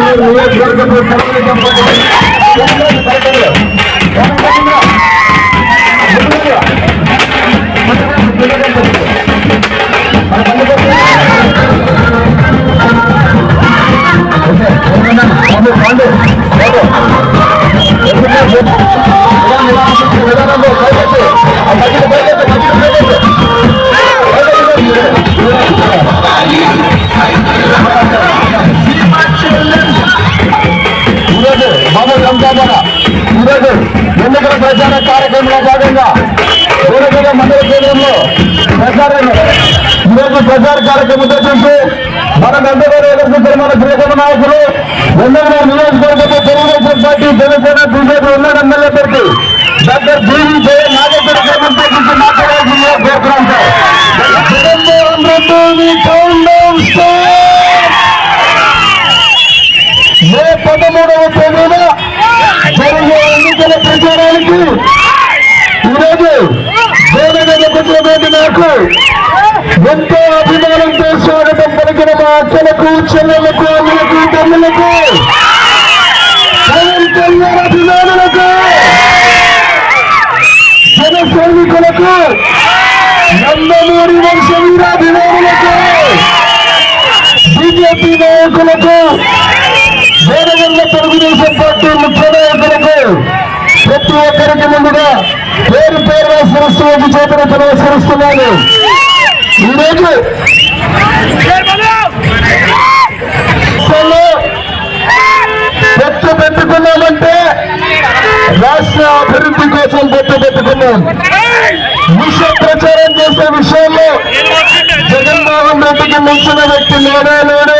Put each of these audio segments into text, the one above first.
MLA నియోజకవర్గంలో తెలుగుదేశం ప్రచార కార్యక్రమం ఉద్దేశించి మన నందగారు ఎదుర్కొంటున్న మన ప్రియతమ నాయకులు ఎన్నో నియోజకవర్గంలో తెలుగుదేశం పార్టీ జనసేన బీజేపీ ఉన్న ఎమ్మెల్యే పెట్టి డాక్టర్ జీవి జయ నాగేశ్వర ఉద్దేశించి మాట్లాడాల్సిందిగా కోరుతున్నాం మే పదమూడవ తేదీన జరిగే ఎన్నికల ప్రచారానికి ఈరోజు దేవగత పుట్టినటువంటి నాకు పలికిన మా అక్కలకు చెల్లెలకు అమ్మలకు తమ్ములకు పవన్ కళ్యాణ్ అభిమానులకు జన సైనికులకు నందమూరి వంశ వీరాభిమానులకు బీజేపీ నాయకులకు వేరవల్ల తెలుగుదేశం పార్టీ ముఖ్య నాయకులకు ప్రతి ఒక్కరికి ముందుగా పేరు పేరు సరస్సు చేతులు చేతులతో ఈరోజు విషయం విష ప్రచారం చేసే విషయంలో జగన్మోహన్ రెడ్డికి మించిన వ్యక్తి లేడా లేడు.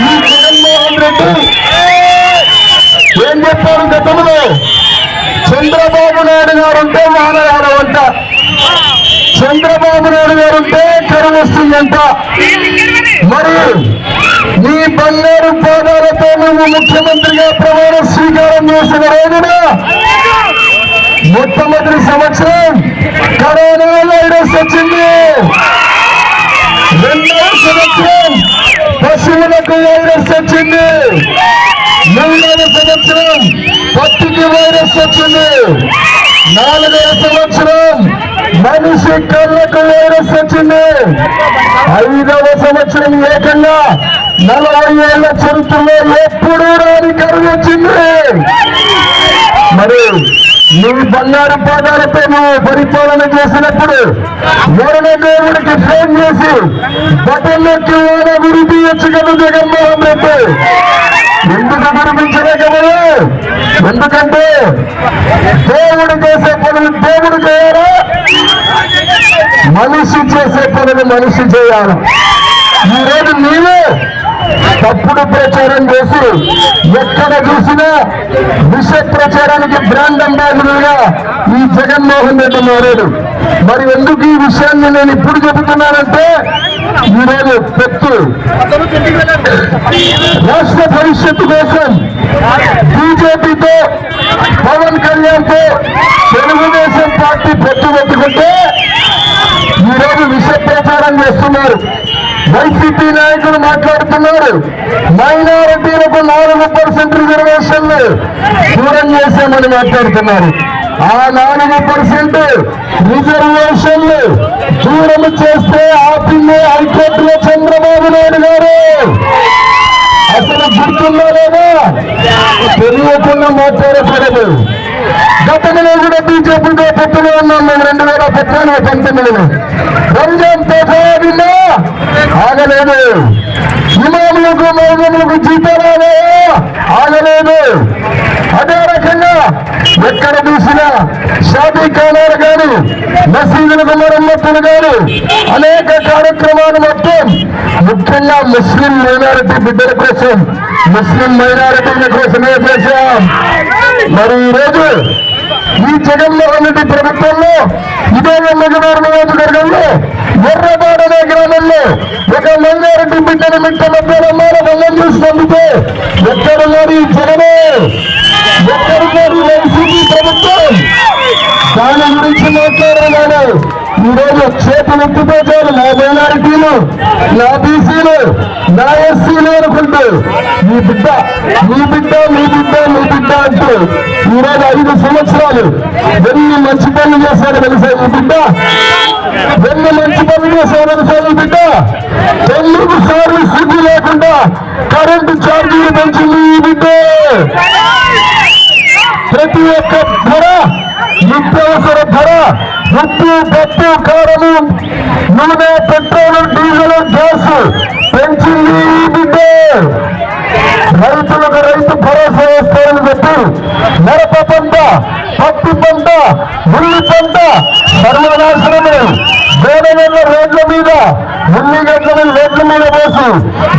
ఈ జగన్మోహన్ రెడ్డి ఏం చెప్పారు గతంలో? చంద్రబాబు నాయుడు గారు ఉంటే వానరాడు అంట. చంద్రబాబు నాయుడు గారు ఉంటే కరువు వస్తుందంట మరి నీ బంగారు పాదాలతో నువ్వు ముఖ్యమంత్రిగా ప్రమాణ స్వీకారం చేసిన రోజున మొట్టమొదటి సంవత్సరం కరోనా వైరస్ వచ్చింది. రెండవ సంవత్సరం పశువులకు వైరస్ వచ్చింది. మూడవ సంవత్సరం పత్తికి వైరస్ వచ్చింది. నాలుగవ సంవత్సరం మనిషి కళ్ళకు వైరస్ వచ్చింది. ఐదవ సంవత్సరం ఏకంగా నలభై ఏళ్ళ చరిత్రలో ఎప్పుడూ రాని కరువు వచ్చింది. మరి నీ బంగారు పాదాలతో నువ్వు పరిపాలన చేసినప్పుడు వరుణ దేవుడికి ఫోన్ చేసి బటన్లకి వాళ్ళ గురి తీయచ్చు కదా జగన్మోహన్ రెడ్డి? ఎందుకు గురిపించలేకమని ఎందుకంటే దేవుడు చేసే పనులు దేవుడు చేయాలా? మనిషి చేసే పనులు మనిషి చేయాలి? ఈరోజు నీవే తప్పుడు ప్రచారం చేసి ఎక్కడ చూసినా విష ప్రచారానికి బ్రాండ్ అంబాసిడర్గా ఈ జగన్మోహన్ రెడ్డి మారాడు. మరి ఎందుకు ఈ విషయాన్ని నేను ఇప్పుడు చెబుతున్నానంటే ఈరోజు పెట్టు. రాష్ట్ర భవిష్యత్తు కోసం బీజేపీతో పవన్ కళ్యాణ్తో తెలుగుదేశం పార్టీ పెట్టు పెట్టుకుంటే ఈరోజు విష ప్రచారం చేస్తున్నారు. వైసీపీ నాయకులు మాట్లాడుతున్నారు. మైనారిటీలకు నాలుగు పర్సెంట్ రిజర్వేషన్లు దూరం చేశామని మాట్లాడుతున్నారు. ఆ నాలుగు పర్సెంట్ రిజర్వేషన్లు దూరం చేస్తే ఆపింది హైకోర్టులో చంద్రబాబు నాయుడు గారు. అసలు గుర్తుందా లేదా? తెలియకుండా మాట్లాడకూడదు. గతంలో కూడా బీజేపీతో పొత్తులో ఉన్నాం మేము రెండు వేల పద్నాలుగు పంతొమ్మిదిలో. రంజాన్ తోఫా ఆగలేదు. ఇమాములకు మౌనములకు జీతాలు ఆగలేదు. అదే రకంగా ఎక్కడ చూసినా షాదీ కాలాలు కానీ మసీదులకు మరమ్మతులు కానీ అనేక కార్యక్రమాలు మొత్తం ముఖ్యంగా ముస్లిం మైనారిటీ బిడ్డల కోసం ముస్లిం మైనారిటీల కోసమే చేశాం. మరి ఈరోజు ఈ జగన్మోహన్ రెడ్డి ప్రభుత్వంలో ఇదే ఎమ్మెల్యేగారు నియోజకవర్గంలో ఎర్రబాడ అనే గ్రామంలో ఒక లంగారెడ్డి బిడ్డను మిట్ట మధ్యలో బలం చూసినందుకే ఎక్కడున్నారు ఈ జగనే? ఎక్కడున్నారు ఈ వైసీపీ ప్రభుత్వం? దాని గురించి మాట్లాడాలి ఈరోజు రోజు చేతులు ఎత్తిపోతారు నా మైనారిటీలు నా బీసీలు నా ఎస్సీలు అనుకుంటూ మీ బిడ్డ మీ బిడ్డ మీ బిడ్డ మీ బిడ్డ అంటూ ఈరోజు ఐదు సంవత్సరాలు ఎన్ని మంచి పనులు చేశారు తెలుసా ఈ బిడ్డ? ఎన్ని మంచి పనులు చేశారు తెలుసా ఈ బిడ్డ? తొమ్మిది సార్లు సిద్ధి లేకుండా కరెంటు ఛార్జీలు పెంచింది ఈ బిడ్డ. ప్రతి ఒక్క ధర నిత్యావసర ధర ఉప్పు పప్పు కారము నూనె పెట్రోల్ డీజిల్ గ్యాస్ పెంచింది బిడ్డే. రైతులకు రైతు భరోసా వేస్తారని చెప్పి మిరప పంట పత్తి పంట ఉల్లి పంట సర్వనాశనమే. గోడగడ్డ రోడ్ల మీద ఉల్లిగడ్డలు రోడ్ల మీద పోసి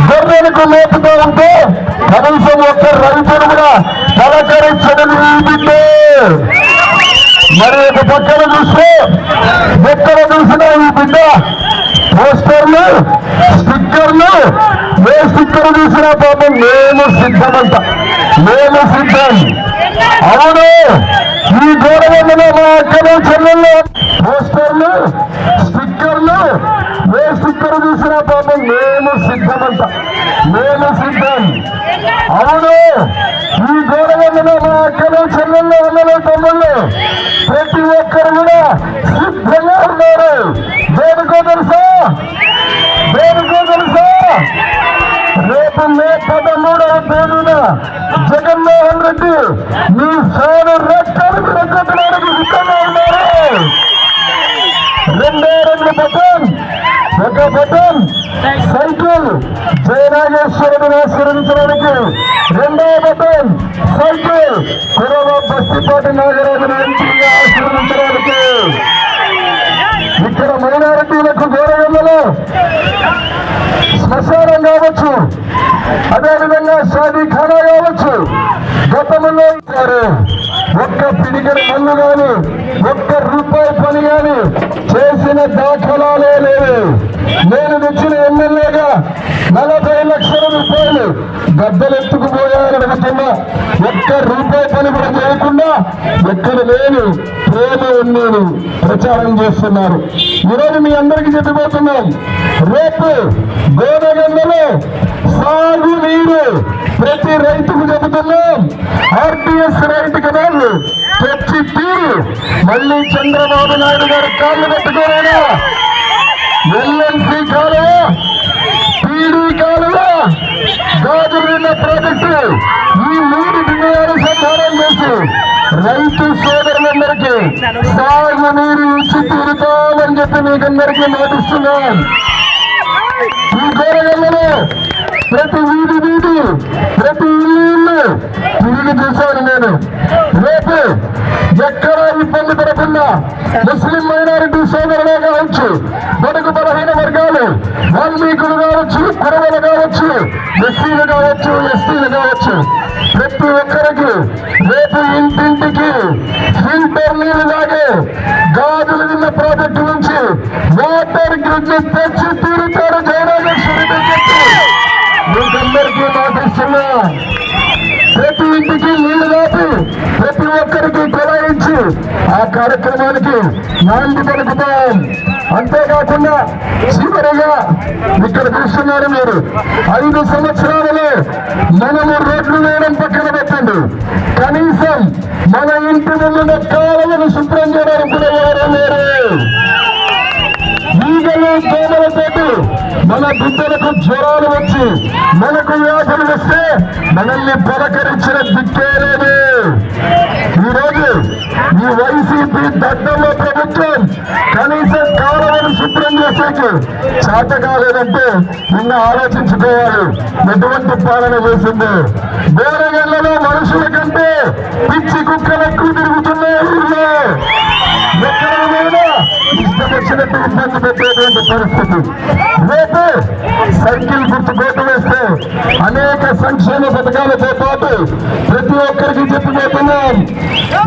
గొర్రెలకు మేపుతూ ఉంటే కనీసం ఒక్క రైతులు కూడా తలకరించడం ఈ బిడ్డే. మరి ఒక పక్కన చూస్తే ఎక్కడ చూసినా ఈ బిడ్డ పోస్టర్లు స్టిక్కర్లు ఏ స్టిక్కర్ చూసినా పాపం మేము సిద్ధమంట. మేము సిద్ధం. అవును. ఈ గోడవల్లో మా అక్కలు చెల్లెళ్ళు పోస్టర్లు మీ సాను రెక్కలు రెక్కడానికి సిద్ధంగా ఉన్నారు రెండే రెండు బటన్ ఒక బటన్ సైకిల్ జయనాగేశ్వరుడిని ఆశీర్వదించడానికి రెండో బటన్ సైకిల్ కురవ బస్తిపాటి నాగరాజును ఎంపీగా ఆశీర్వదించడానికి ఇక్కడ మైనారిటీలకు గౌరవంలో శ్మశానం కావచ్చు. అదేవిధంగా షాదీ ఖానా కావచ్చు గతంలో ఇచ్చారు ఒక్క పిడికడి మన్ను ఒక్క రూపాయి పని గాని చేసిన దాఖలాలే లేవు. నేను తెచ్చిన ఎమ్మెల్యేగా నలభై లక్షల రూపాయలు గద్దెలెత్తుకుపోయారని అడుగుతున్నా ఒక్క రూపాయి పని కూడా చేయకుండా ఎక్కడ లేని ప్రేమ ఉన్నాను ప్రచారం చేస్తున్నారు. ఈరోజు మీ అందరికీ చెప్పిపోతున్నాం రేపు గోదగండలో సాగు నీరు ప్రతి రైతుకు చెబుతున్నాం. ఆర్టీఎస్ రైతు కదా తెచ్చి తీరు. మళ్ళీ చంద్రబాబు నాయుడు గారి కాళ్ళు పెట్టుకోలేనా ఎల్ఎన్సీ కాలువ పీడీ కాలువ గాజుల ప్రాజెక్టు ఈ మూడు విజయాలు సంధానం చేసి రైతు సోదరులందరికీ సాగు నీరు ఇచ్చి తీరుతామని చెప్పి మీకందరికీ మాటిస్తున్నాం ఈ గోరగల్లలో ప్రతి వీధి వీధి ప్రతి ఇల్లు తిరిగి చూశాను నేను రేపు ఎక్కడ ఇబ్బంది పడకుండా ముస్లిం మైనారిటీ సోదరులే కావచ్చు బడుగు బలహీన వర్గాలు వాల్మీకులు కావచ్చు కురవలు కావచ్చు ఎస్సీలు కావచ్చు ఎస్టీలు కావచ్చు ప్రతి ఒక్కరికి రేపు ఇంటింటికి ఫిల్టర్ నీళ్ళు లాగే గాజులు నిన్న ప్రాజెక్టు నుంచి వాటర్ గ్రిడ్ తెచ్చి తీరుతారు జయనగర్ ప్రతి ఇంటికి నీళ్ళు దాటి ప్రతి ఒక్కరికి కొలాయించి ఆ కార్యక్రమానికి నాంది పలుకుతాం. అంతేకాకుండా చివరిగా ఇక్కడ చూస్తున్నారు మీరు ఐదు సంవత్సరాలలో మనము రోడ్లు వేయడం పక్కన పెట్టండి. కనీసం మన ఇంటి ముందున్న కాలువను శుభ్రం చేయడానికి కూడా ఎవరు లేరు. బిడ్డలకు జ్వరాలు వచ్చి మనకు వ్యాధులు వస్తే మనల్ని పలకరించిన దిక్కే లేదు ఈరోజు ఈ వైసీపీ దట్టంలో ప్రభుత్వం కనీసం కాలువను శుభ్రం చేసేకి చేత కాలేదంటే నిన్న ఆలోచించుకోవాలి. ఎటువంటి పాలన చేసింది? బోరగల్లలో మనుషుల కంటే పిచ్చి కుక్కలు ఎక్కువ తిరుగుతున్నాయి వచ్చినట్టు ఇబ్బంది పెట్టేటువంటి పరిస్థితి రేపు సైకిల్ గుర్తు కోట వేస్తే అనేక సంక్షేమ పథకాలతో పాటు ప్రతి ఒక్కరికి చెప్పిపోతున్నాం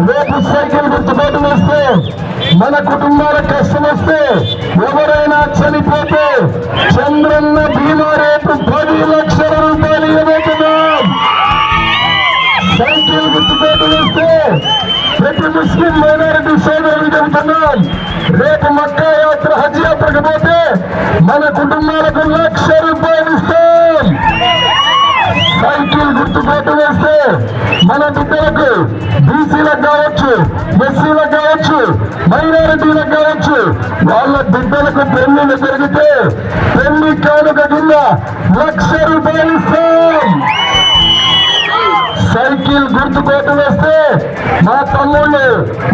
రేపు సైకిల్ గుర్తు గుర్తుబాటు వేస్తే మన కుటుంబాల కష్టం రేపు మక్కా యాత్ర హజ్ యాత్రకు పోతే మన కుటుంబాలకు లక్ష రూపాయలు ఇస్తాం. సైకిల్ గుర్తుపాటు వేస్తే మన బిడ్డలకు బీసీలకు కావచ్చు ఎస్సీలకు కావచ్చు మైనారిటీలకు కావచ్చు వాళ్ళ బిడ్డలకు పెళ్ళిళ్ళు జరిగితే పెళ్ళి కానుక కింద లక్ష రూపాయలు ఇస్తాం. సైకిల్ గుర్తు కోటు వేస్తే మా తమ్ముళ్ళు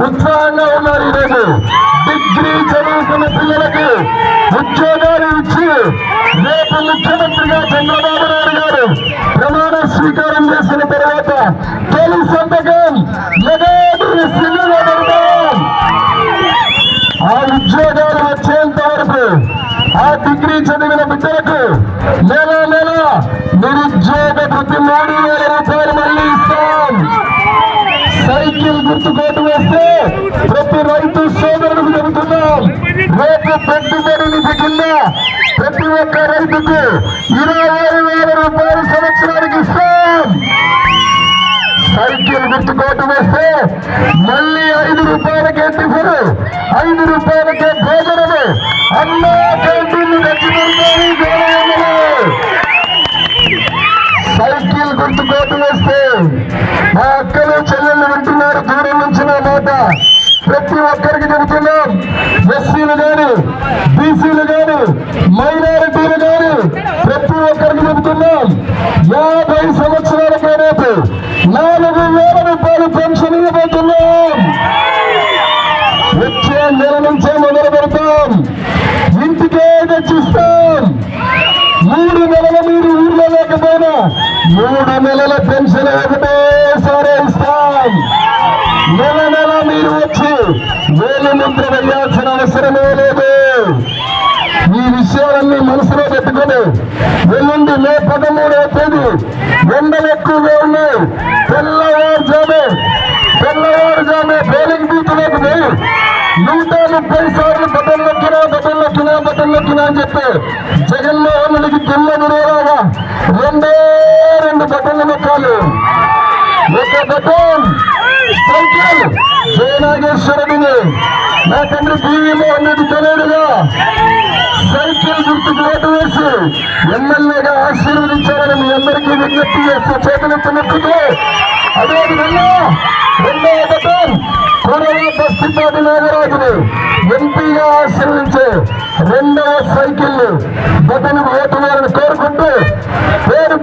ఉత్సాహంగా ఉన్నారు ఈరోజు. డిగ్రీ చదువుకున్న పిల్లలకు ఉద్యోగాలు ఇచ్చి రేపు ముఖ్యమంత్రిగా చంద్రబాబు నాయుడు గారు ప్రమాణ స్వీకారం చేసిన తర్వాత తొలి సంతకం రేపు పెట్టుబడి నిధి కింద ప్రతి ఒక్క రైతుకు ఇరవై వేల రూపాయలు సంవత్సరానికి ఇస్తాం. సైకిల్ గుర్తు కోటు వేస్తే మళ్ళీ బీసీలు గాని మైనారిటీలు గాని ప్రతి ఒక్కరికి చెబుతున్నాం యాభై సంవత్సరాలకే రేపు నాలుగు వేల రూపాయలు పెన్షన్ ఇవ్వబోతున్నాం. వచ్చే నెల నుంచే మొదలు పెడతాం. ఇంటికే తెచ్చిస్తాం. మూడు నెలల మీరు ఊర్లో లేకపోయినా మూడు నెలల పెన్షన్ ఒకటేసారి ఇస్తాం. నెల నెల మీరు వచ్చి వేలు ముద్ర వేయాల్సిన అవసరమే లేదు ఈ విషయాలన్నీ మనసులో ఎల్లుండి మే పదమూడవ తేదీ. ఎండలు ఎక్కువగా ఉన్నాయి. తెల్లవారుజామే. తెల్లవారుజామే బౌలింగ్ బూత్లోకి పోయి నూట ముప్పై సార్లు బటన్ నొక్కినా బటన్ నొక్కినా బటన్ నొక్కినా అని చెప్పి జగన్మోహన్ రెడ్డికి తెల్ల గురేలాగా రెండే రెండు బటన్లు నొక్కాలి. ఒక బటన్. సైకిల్ జయనాగేశ్వరుడిని నా తండ్రి బీవీ మోహన్ రెడ్డి తెలియదుగా. సైకిల్ గుర్తుకు ఓటు వేసి ఎమ్మెల్యేగా ఆశీర్వదించాలని మీ అందరికీ విజ్ఞప్తి చేస్తూ చేతులెత్తి నొక్కుతూ అదేవిధంగా రెండో బటన్ కురవ బస్తిపాటి నాగరాజుని ఎంపీగా ఆశీర్వదించే రెండవ సైకిల్ బటన్ ఓటు వేయాలని కోరుకుంటూ పేరు